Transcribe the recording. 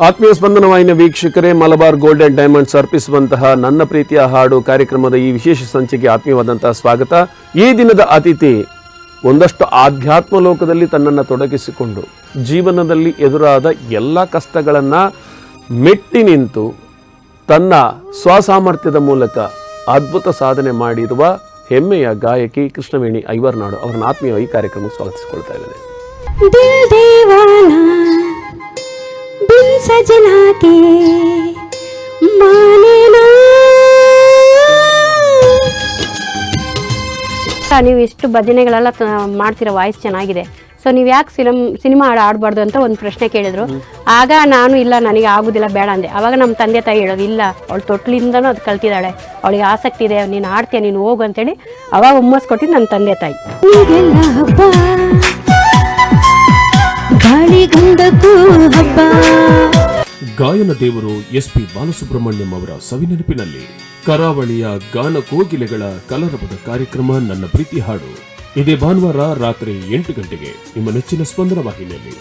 ಆತ್ಮೀಯ ಸ್ಪಂದನ ಸ್ಪಂದನವಾಹಿನಿ ವೀಕ್ಷಕರೇ, ಮಲಬಾರ್ ಗೋಲ್ಡ್ ಅಂಡ್ ಡೈಮಂಡ್ಸ್ ಅರ್ಪಿಸುವಂತಹ ನನ್ನ ಪ್ರೀತಿಯ ಹಾಡು ಕಾರ್ಯಕ್ರಮದ ಈ ವಿಶೇಷ ಸಂಚಿಕೆ ಆತ್ಮೀಯವಾದಂತಹ ಸ್ವಾಗತ. ಈ ದಿನದ ಅತಿಥಿ ಒಂದಷ್ಟು ಆಧ್ಯಾತ್ಮ ಲೋಕದಲ್ಲಿ ತನ್ನನ್ನು ತೊಡಗಿಸಿಕೊಂಡು ಜೀವನದಲ್ಲಿ ಎದುರಾದ ಎಲ್ಲ ಕಷ್ಟಗಳನ್ನು ಮೆಟ್ಟಿ ನಿಂತು ತನ್ನ ಸ್ವಸಾಮರ್ಥ್ಯದ ಮೂಲಕ ಅದ್ಭುತ ಸಾಧನೆ ಮಾಡಿರುವ ಹೆಮ್ಮೆಯ ಗಾಯಕಿ ಕೃಷ್ಣವೇಣಿ ಐವರ್ನಾಡು ಅವರನ್ನ ಆತ್ಮೀಯವಾಗಿ ಕಾರ್ಯಕ್ರಮ ಸ್ವಾಗತಿಸಿಕೊಳ್ತಾ ಇದ್ದಾರೆ सजना के माने ना ನೀವು ಇಷ್ಟು ಭಜನೆಗಳೆಲ್ಲ ತ- ಮಾಡ್ತಿರೋ ವಾಯ್ಸ್ ಚೆನ್ನಾಗಿದೆ ಸೊ ನೀವು ಯಾಕೆ ಸಿನಿಮ್ ಸಿನಿಮಾ ಹಾಡು ಆಡಬಾರ್ದು ಅಂತ ಒಂದು ಪ್ರಶ್ನೆ ಕೇಳಿದ್ರು ಆಗ ನಾನು ಇಲ್ಲ ನನಗೆ ಆಗುದಿಲ್ಲ ಬೇಡ ಅಂದೆ ಅವಾಗ ನಮ್ಮ ತಂದೆ ತಾಯಿ ಹೇಳೋದು ಇಲ್ಲ ಅವಳು ತೊಟ್ಲಿಂದನೂ ಅದು ಕಲ್ತಿದ್ದಾಳೆ ಅವಳಿಗೆ ಆಸಕ್ತಿ ಇದೆ ನೀನು ಆಡ್ತೀಯ ನೀನು ಹೋಗು ಅಂತೇಳಿ ಅವಾಗ ಹುಮ್ಮಸ್ ಕೊಟ್ಟಿದ್ದು ನನ್ನ ತಂದೆ ತಾಯಿ ಈಗೆಲ್ಲ ಹಬ್ಬ ಗಾಳಿ ಗಂಧಕ್ಕೂ ಹಬ್ಬ ಗಾಯನ ದೇವರು ಎಸ್ ಪಿ ಬಾಲಸುಬ್ರಹ್ಮಣ್ಯಂ ಅವರ ಸವಿನೆನಪಿನಲ್ಲಿ ಕರಾವಳಿಯ ಗಾನ ಕೋಗಿಲೆಗಳ ಕಲರವದ ಕಾರ್ಯಕ್ರಮ ನನ್ನ ಪ್ರೀತಿ ಹಾಡು. ಇದೇ ಭಾನುವಾರ ರಾತ್ರಿ ಎಂಟು ಗಂಟೆಗೆ ನಿಮ್ಮ ನೆಚ್ಚಿನ ಸ್ಪಂದನ ವಾಹಿನಿಯಲ್ಲಿ.